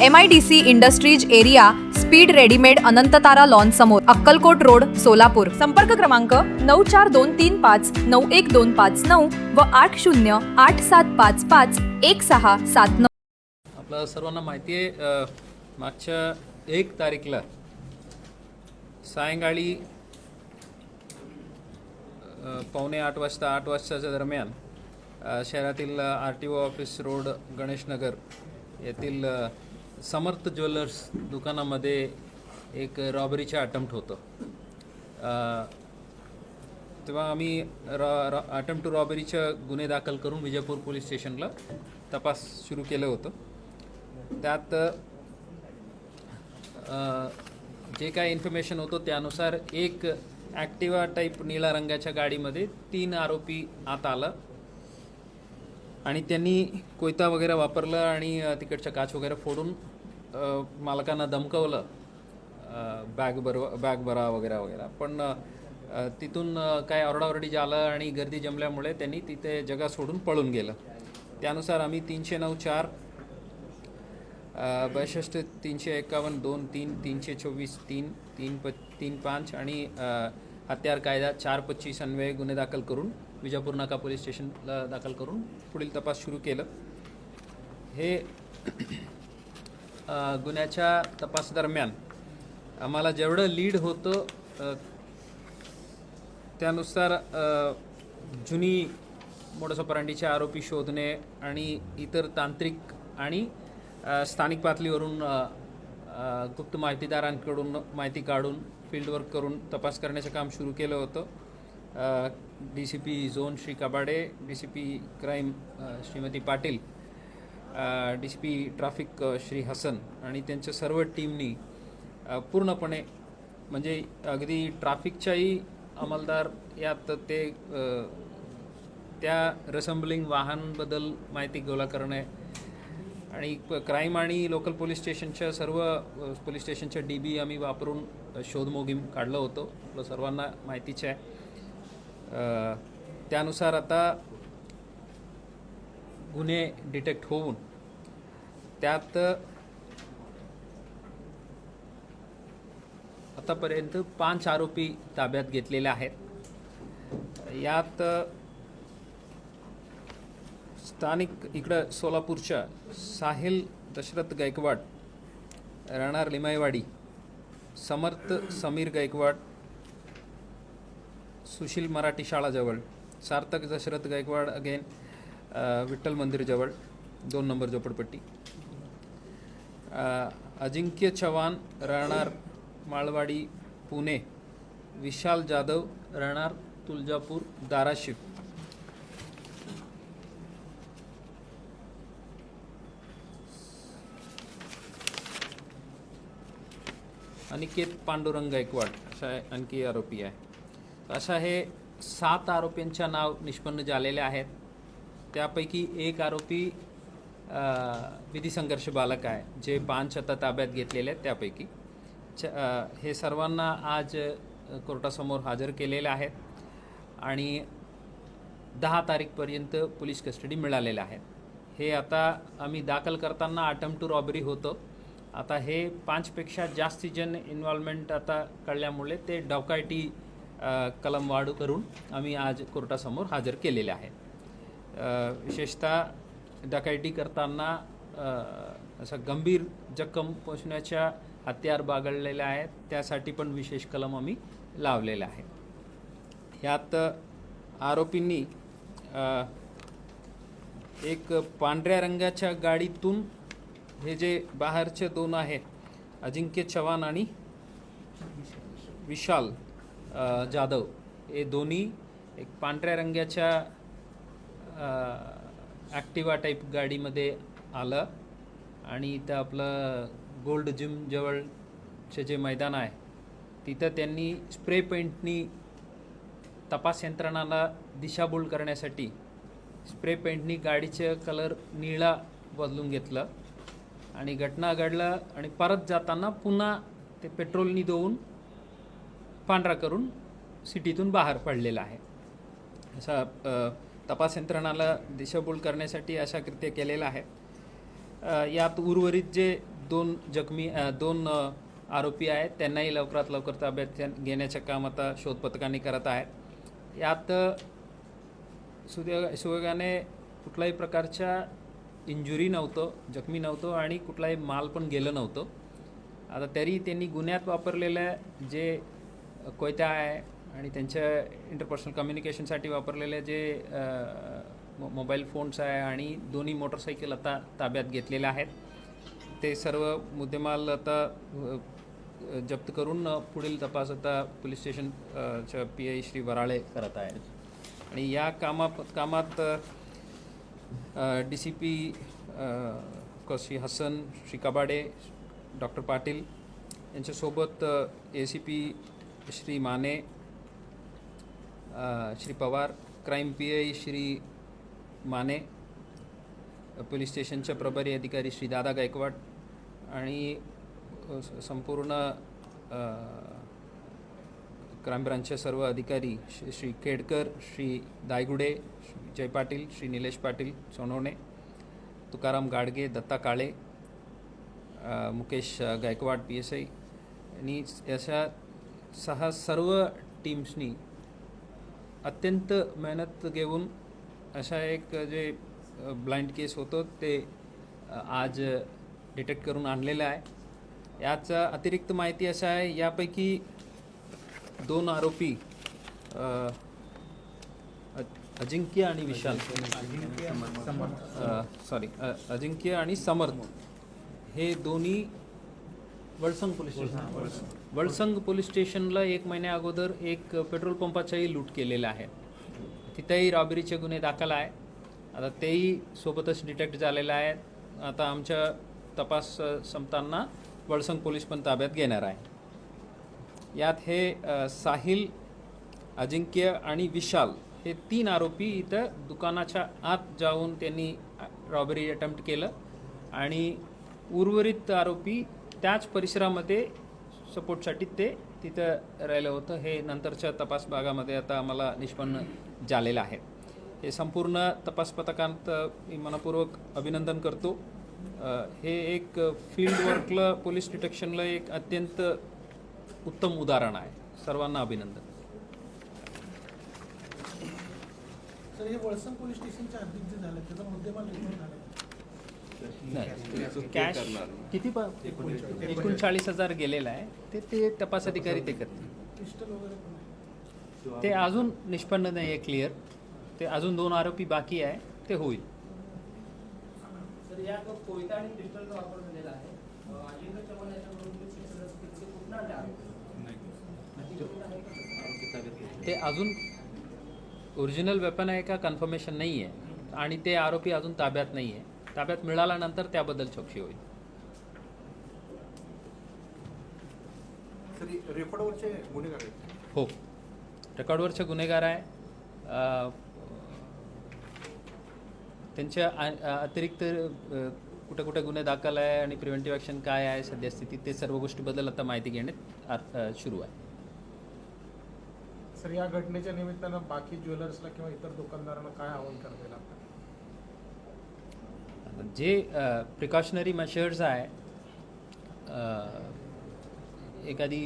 M I D C industries area speed readymade Anantatara lawn समोर Akkalkot road Solapur. संपर्क क्रमांक नऊ चार दोन तीन पाच नऊ एक दोन पाच नऊ व आठ शून्य आठ सात पाच पाच एक सहा सात नऊ. आपलं सर्वांना माहिती आहे मागच्या एक तारीखला सायंकाळी पावणे आठ वाजता आठ वाजताच्या दरम्यान शहरातील R T O office road Ganeshnagar येथील समर्थ ज्वेलर्स दुकानामध्ये एक रॉबरीचे अटेम्प्ट होतं. तेव्हा आम्ही रॉ अटेम्प्ट टू रॉबरीचे गुन्हे दाखल करून विजयपूर पोलीस स्टेशनला तपास सुरू केलं होतं. त्यात जे काय इन्फॉर्मेशन होतं त्यानुसार एक ॲक्टिवा टाईप निळा रंगाच्या गाडीमध्ये तीन आरोपी आत आला. आणि त्यांनी कोयता वगैरे वापरलं आणि तिकडच्या काच वगैरे फोडून मालकांना दमकवलं बॅग भर बॅग भरा वगैरे वगैरे. पण तिथून काय ओरडाओरडी झालं आणि गर्दी जमल्यामुळे त्यांनी तिथे जगा सोडून पळून गेलं. त्यानुसार आम्ही तीनशे नऊ चार बासष्ट तीनशे एकावन्न दोन तीन तीनशे चोवीस तीन तीन प तीन पाच आणि हत्यार कायदा चार पच्चीस अन्वये गुन्हे दाखल करून विजापूर नाका पोलीस स्टेशनला दाखल करून पुढील तपास सुरू केलं. हे गुन्ह्याच्या तपासादरम्यान आम्हाला जेवढं लीड होतं त्यानुसार जुनी मोडसपरांडीचे आरोपी शोधणे आणि इतर तांत्रिक आणि स्थानिक पातळीवरून गुप्त माहितीदारांकडून माहिती काढून फील्डवर्क करून तपास करण्याचं काम सुरू केलं होतं. D C P zone Shri Kabade D C P crime Shrimati Patil D C P traffic Shri Hasan आणि त्यांच्या सर्व टीमनी पूर्णपणे म्हणजे अगदी ट्रॅफिकच्याही अंमलदार यात ते त्या रेसम्बलिंग वाहनबद्दल माहिती गोळा करणे आणि क्राईम आणि लोकल पोलीस स्टेशनच्या सर्व पोलीस स्टेशनच्या डी बी आम्ही वापरून शोधमोहीम काढलं होतं. आपलं सर्वांना माहितीच आहे. त्यानुसार आता गुन्हे डिटेक्ट होऊन त्यात आतापर्यंत पाच आरोपी ताब्यात घेतलेले आहेत. यात स्थानिक इकडं सोलापूरच्या साहिल दशरथ गायकवाड राहणार लिमायवाडी समर्थ समीर गायकवाड सुशील मराठी शाळाजवळ सार्थक दशरथ गायकवाड अगेन विठ्ठल मंदिरजवळ दोन नंबर झोपडपट्टी. अजिंक्य चव्हाण राहणार माळवाडी पुणे. विशाल जाधव राहणार तुळजापूर धाराशिव. अनिकेत पांडुरंग गायकवाड असा आणखी आरोपी आहे. अशा हे सात आरोपींच्या नाव निष्पन्न झालेले आहेत. त्यापैकी एक आरोपी विधी संघर्ष बालक आहे जे पांच आता ताब्यात घेतलेले आहेत त्यापैकी. च हे सर्वांना आज कोर्टासमोर हजर केलेले आहेत आणि दहा तारीखपर्यंत पोलीस कस्टडी मिळालेल्या आहेत. हे आता आम्ही दाखल करताना आटम टू रॉबरी होतं. आता हे पाचपेक्षा जास्ती जण इन्व्हॉल्वमेंट आता कळल्यामुळे ते डॉकायटी कलम वाढ करून आम्ही आज कोर्टासमोर हजर केलेले आहे. विशेषतः डकायटी करताना असं गंभीर जखम पोचण्याच्या हत्यार बागळलेल्या आहेत त्यासाठी पण विशेष कलम आम्ही लावलेला आहे. यात आरोपींनी एक पांढऱ्या रंगाच्या गाडीतून हे जे बाहेरचे दोन आहेत अजिंक्य चव्हाण आणि विशाल जाधव. हे दोन्ही एक पांढऱ्या रंगाच्या ॲक्टिवा टाईप गाडीमध्ये आलं. आणि इथं आपलं गोल्ड जिम जवळचे जे मैदान आहे तिथं त्यांनी स्प्रे पेंटनी तपास यंत्रणाला दिशाभूल करण्यासाठी स्प्रे पेंटनी गाडीचं कलर निळा बदलून घेतलं. आणि घटना घडलं आणि परत जाताना पुन्हा ते पेट्रोलनी देऊन पांढरा करून सिटीतून बाहेर पडलेला आहे. असा तपास यंत्रणाला दिशाभूल करण्यासाठी अशा कृत्य केलेलं आहे. यात उर्वरित जे दोन जखमी दोन आरोपी आहेत त्यांनाही लवकरात लवकर ताब्यात घेण्याचं काम आता शोध पथकांनी करत आहेत. यात अ, सुदैव कुठल्याही प्रकारच्या इंजुरी नव्हतं जखमी नव्हतं आणि कुठलाही माल पण गेलं नव्हतं. आता तरी त्यांनी गुन्ह्यात वापरलेल्या जे कोयत्या आहे आणि त्यांच्या इंटरपर्सनल कम्युनिकेशनसाठी वापरलेले जे मोबाईल फोन्स आहे आणि दोन्ही मोटरसायकल आता ताब्यात घेतलेले आहेत. ते सर्व मुद्देमाल आता जप्त करून पुढील तपास आता police station P I Shri Varale करत आहेत. आणि या कामा कामात D C P Shri Hasan Shri Kabade doctor Patil यांच्यासोबत A C P Shri Mane Shri Pawar crime P I Shri Mane police स्टेशनच्या प्रभारी अधिकारी श्री दादा गायकवाड आणि संपूर्ण क्राईम ब्रांचचे सर्व अधिकारी Shri Shri Kedkar Shri Daygude Shri Jay Patil Shri Nilesh Patil Sonawane Tukaram Gadge Datta Kale Mukesh Gaikwad P S I आणि अशा सहा सर्व टीम्सनी अत्यंत मेहनत घेऊन अशा एक जे ब्लाइंड केस होतं ते आज डिटेक्ट करून आणलेलं आहे. याचा अतिरिक्त माहिती असं आहे यापैकी दोन आरोपी अजिंक्य आणि विशाल. सॉरी अजिंक्य आणि समर्थ. हे दोन्ही Valsang police station. Valsang police स्टेशनला एक महिन्या अगोदर एक पेट्रोल पंपाचाही लूट केलेला आहे. तिथेही रॉबरीचे गुन्हे दाखल आहे. आता तेही सोबतच डिटेक्ट झालेले आहेत आता आमच्या तपास संपताना वळसंग पोलीस पण ताब्यात घेणार आहे. यात हे साहिल अजिंक्य आणि विशाल हे तीन आरोपी इथं दुकानाच्या आत जाऊन त्यांनी रॉबरी अटेम्प्ट केलं. आणि उर्वरित आरोपी त्याच परिसरामध्ये सपोर्टसाठी ते तिथं राहिलं होतं. हे नंतरच्या तपास भागामध्ये आता आम्हाला निष्पन्न झालेलं आहे. हे संपूर्ण तपास पथकांत मी मनपूर्वक अभिनंदन करतो. हे एक फील्ड वर्कला पोलीस डिटेक्शनला एक अत्यंत उत्तम उदाहरण आहे. सर्वांना अभिनंदन. सर हे वळसंग पोलीस स्टेशनच्या हद्दीत जे झालं. त्याचा मुद्देमाल निर्माण झाला नाही. कॅश किती एकोणचाळीस हजार गेलेला आहे. ते ते तपास अधिकारी ते करतील. ते अजून निष्पन्न नाही आहे क्लिअर ते अजून दोन आरोपी बाकी आहे. ते होईल? ते अजून ओरिजिनल वेपन आहे का कन्फर्मेशन नाही आहे आणि ते आरोपी अजून ताब्यात नाही आहे ताब्यात मिळाल्यानंतर त्याबद्दल चौकशी होईल. तरी रेकॉर्डवरचे गुन्हेगार आहेत. हो. रेकॉर्डवरचे गुन्हेगार आहे. अ, त्यांच्या अतिरिक्त कुठे कुठे गुन्हे दाखल आहे आणि प्रिव्हेंटिव्ह ॲक्शन काय आहे सद्यस्थितीत ते सर्व गोष्टीबद्दल आता माहिती अ, सुरू आहे. सर या घटनेच्या निमित्तानं बाकी ज्वेलर्सला किंवा इतर दुकानदारांना काय आवाहन करता येईल जे प्रिकॉशनरी मेशर्स आहे एखादी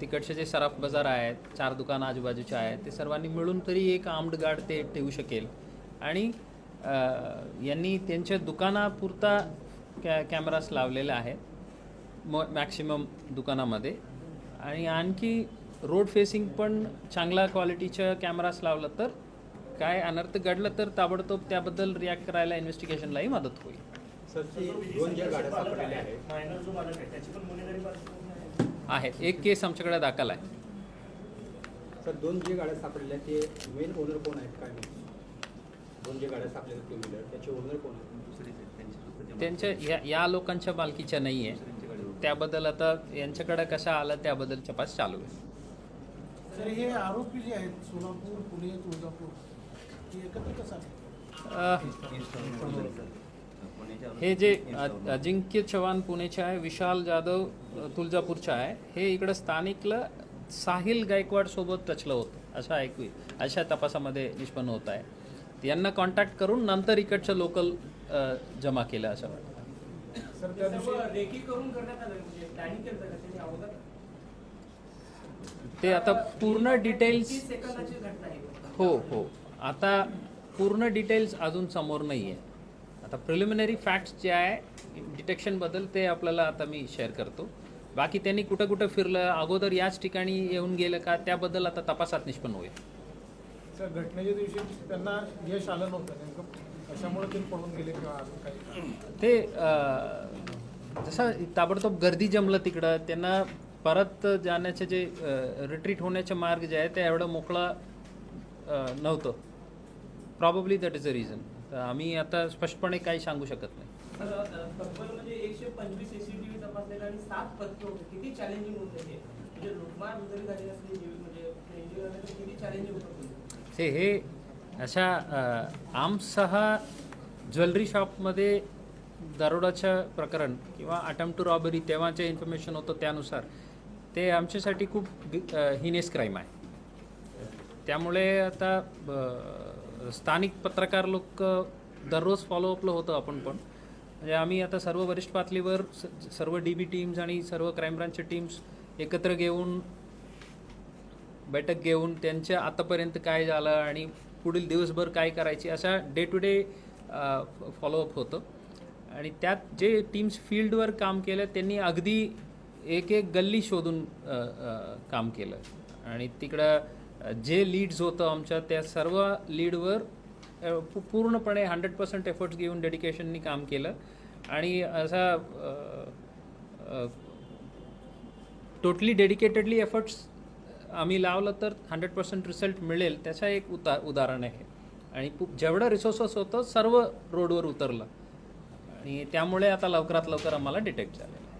तिकडचे जे सराफ बाजार आहेत चार दुकानं आजूबाजूचे आहेत ते सर्वांनी मिळून तरी एक आर्म्ड गार्ड ते ठेवू शकेल. आणि यांनी त्यांच्या दुकानापुरता कॅ कॅमेरास लावलेले आहेत म मॅक्सिमम दुकानामध्ये. आणि आणखी रोड फेसिंग पण चांगला क्वालिटीच्या कॅमेरास लावलं तर काय अनर्थ घडलं तर ताबडतोब त्याबद्दल रिॲक्ट करायला इन्व्हेस्टिगेशनलाही मदत होईल. आहेत. एक केस आमच्याकडे दाखल आहे. सर दोन जे गाड्या सापडल्या ते मेन ओनर कोण आहेत काय दोन जे गाड्या सापडल्या टू व्हीलर त्याचे ओनर कोण आहेत? त्यांच्या या या लोकांच्या मालकीच्या नाही आहे त्याबद्दल आता यांच्याकडे कशा आलं त्याबद्दल तपास चालू आहे. सर हे आरोपी जे आहेत सोलापूर पुणे तुळजापूर हे हे जे अजिंक्य चव्हाण पुणेचे आहे विशाल जाधव अ, तुळजापूरचे आहे हे इकडं स्थानिकला साहिल गायकवाड सोबत टचलं होतं असं ऐकू अशा तपासामध्ये निष्पन्न होत आहे. यांना कॉन्टॅक्ट करून नंतर इकडचं लोकल जमा केलं असं वाटतं. सर ते त्या सर्व दिवशी रेकी करून करण्यात आलं म्हणजे ते आता पूर्ण डिटेल्स तीस सेकंदाची घटना आहे. हो हो. आता पूर्ण डिटेल्स अजून समोर नाही आहे आता प्रिलिमिनरी फॅक्ट्स जे आहे डिटेक्शनबद्दल ते आपल्याला आता मी शेअर करतो. बाकी त्यांनी कुठं कुठं फिरलं अगोदर याच ठिकाणी येऊन गेलं का त्याबद्दल आता तपासात निष्पन्न होईल. सर घटनेच्या दिवशी त्यांना यश आलं नव्हतं नेमकं. कशामुळे ते पळून गेले किंवा काही? ते अं, जसं ताबडतोब गर्दी जमलं तिकडं त्यांना परत जाण्याचे जे रिट्रीट होण्याचे मार्ग जे आहे ते एवढं मोकळा अं, नव्हतं. Probably that is a reason तर आम्ही आता स्पष्टपणे काही सांगू शकत नाही. म्हणजे हे म्हणजे म्हणजे ते? हे अशा आमसह ज्वेलरी शॉपमध्ये दरोडाचं प्रकरण किंवा अटेम्प्ट टू रॉबरी तेव्हाचे इन्फॉर्मेशन होतं त्यानुसार ते आमच्यासाठी खूप हिनेस क्राईम आहे. त्यामुळे आता स्थानिक पत्रकार लोक दररोज फॉलोअपला होतं आपण पण. म्हणजे आम्ही आता सर्व वरिष्ठ पातळीवर स- सर्व डी बी टीम्स आणि सर्व क्राईम ब्रांचचे टीम्स एकत्र घेऊन बैठक घेऊन त्यांच्या आतापर्यंत काय झालं आणि पुढील दिवसभर काय करायची अशा डे टू डे फॉलोअप होतं. आणि त्यात जे टीम्स फील्डवर काम केलं त्यांनी अगदी एक एक गल्ली शोधून काम केलं. आणि तिकडं जे लीड्स होतं आमच्या त्या सर्व लीडवर पूर्णपणे हंड्रेड पर्सेंट एफर्ट्स घेऊन डेडिकेशननी काम केलं. आणि असा टोटली डेडिकेटेडली एफर्ट्स आम्ही लावलं तर हंड्रेड पर्सेंट रिझल्ट मिळेल त्याचं एक उता उदाहरण आहे. आणि पु- जेवढं रिसोर्सेस होतं सर्व रोडवर उतरलं. आणि त्यामुळे आता लवकरात लवकर आम्हाला डिटेक्ट झालं